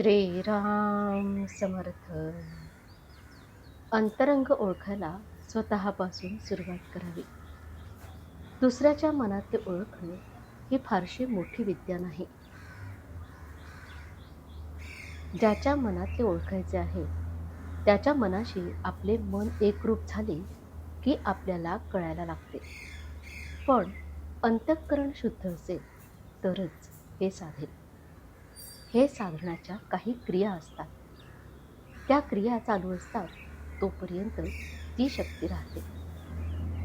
श्रीराम समर्थ. अंतरंग ओळखायला स्वतःपासून सुरुवात करावी. दुसऱ्याच्या मनातले ओळखणे ही फारशी मोठी विद्या नाही. ज्याच्या मनातले ओळखायचे आहे त्याच्या मनाशी आपले मन एकरूप झाले की आपल्याला कळायला लागते. पण अंतःकरण शुद्ध असेल तरच हे साधेल हे साधण्याच्या काही क्रिया असतात. त्या क्रिया चालू असतात तोपर्यंत ती शक्ती राहते.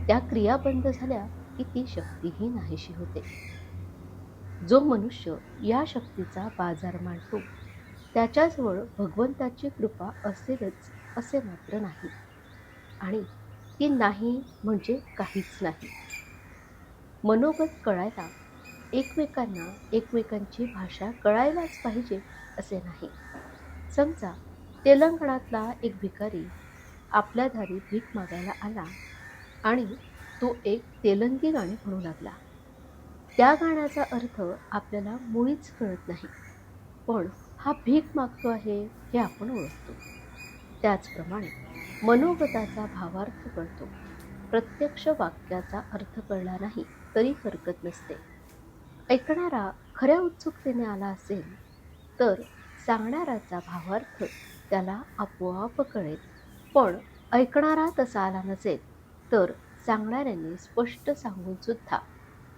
त्या क्रिया बंद झाल्या की ती शक्तीही नाहीशी होते. जो मनुष्य या शक्तीचा बाजार मांडतो त्याच्याजवळ भगवंताची कृपा असेलच असे मात्र नाही. आणि ती नाही म्हणजे काहीच नाही. मनोगत कळायला एकमेकांना एकमेकांची भाषा कळायलाच पाहिजे असे नाही. समजा तेलंगणातला एक भिकारी आपल्या दारी भीक मागायला आला आणि तो एक तेलंगी गाणे म्हणू लागला. त्या गाण्याचा अर्थ आपल्याला मुळीच कळत नाही. पण हा भीक मागतो आहे हे आपण ओळखतो. त्याचप्रमाणे मनोगताचा भावार्थ कळतो. प्रत्यक्ष वाक्याचा अर्थ कळला नाही तरी हरकत नसते. ऐकणारा खऱ्या उत्सुकतेने आला असेल तर सांगणाऱ्याचा भावार्थ त्याला आपोआप कळेल. पण ऐकणारा तसा आला नसेल तर सांगणाऱ्यांनी स्पष्ट सांगून सुद्धा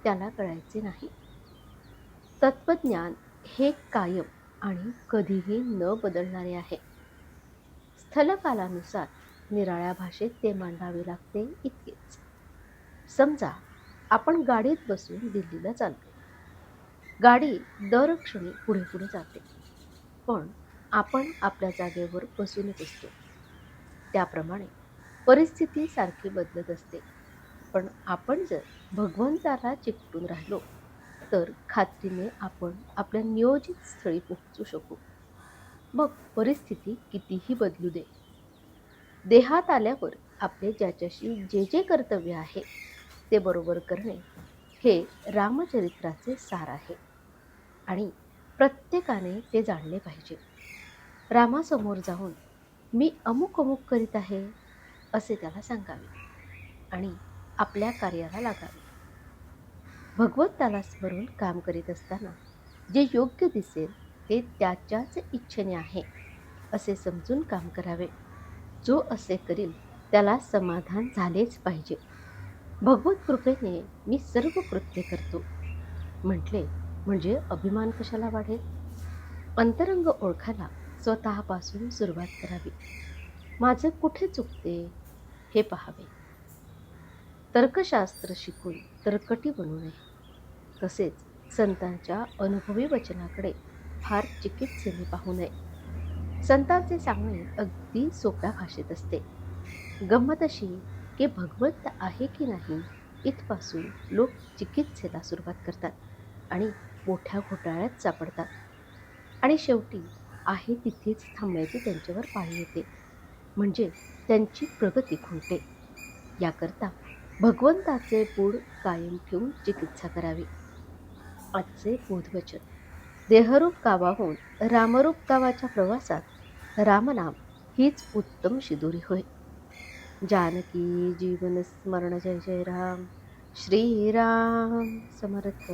त्याला कळायचे नाही. तत्त्वज्ञान हे कायम आणि कधीही न बदलणारे आहे. स्थलकालानुसार निराळ्या भाषेत ते मांडावे लागते इतकेच. समजा आपण गाडीत बसून दिल्लीला चालतो गाडी दरक्षणी पुढे पुढे जाते. पण आपण आपल्या जागेवर बसूनच असतो. त्याप्रमाणे परिस्थिती सारखी बदलत असते. पण आपण जर भगवंताला चिकटून राहिलो तर खात्रीने आपण आपल्या नियोजित स्थळी पोहोचू शकू. मग परिस्थिती कितीही बदलू दे. देहात आल्यावर आपले ज्याच्याशी जे जे कर्तव्य आहे ते बरोबर करणे हे रामचरित्राचे सार आहे. आणि प्रत्येकाने ते जाणले पाहिजे. रामासमोर जाऊन मी अमुक अमुक करीत आहे असे त्याला सांगावे आणि आपल्या कार्याला लागावे. भगवंताला स्मरून काम करीत असताना जे योग्य दिसेल ते त्याच्याच इच्छेने आहे असे समजून काम करावे. जो असे करील त्याला समाधान झालेच पाहिजे. भगवत कृपेने मी सर्व कृत्य करतो म्हटले म्हणजे अभिमान कशाला वाढेल? अंतरंग ओळखायला स्वतःपासून सुरुवात करावी. माझे कुठे चुकते हे पहावे. तर्कशास्त्र शिकून तर्कटी बनू नये. तसेच संतांच्या अनुभवी वचनाकडे फार चिकित्सेने पाहू नये. संतांचे सांगणे अगदी सोप्या भाषेत असते. गंमत अशी की भगवंत आहे की नाही इथपासून लोक चिकित्सेला सुरुवात करतात आणि मोठ्या घोटाळ्यात सापडतात. आणि शेवटी आहे तिथेच थांबायचे त्यांच्यावर पाळी येते. म्हणजे त्यांची प्रगती खुंटते. याकरता भगवंताचे बूड कायम ठेवून चिकित्सा करावी. आजचे बोधवचन. देहरूप गावाहून रामरूप गावाच्या प्रवासात रामनाम हीच उत्तम शिदुरी होय. जानकी जीवन स्मरण जय जय राम. श्रीराम समर्थ.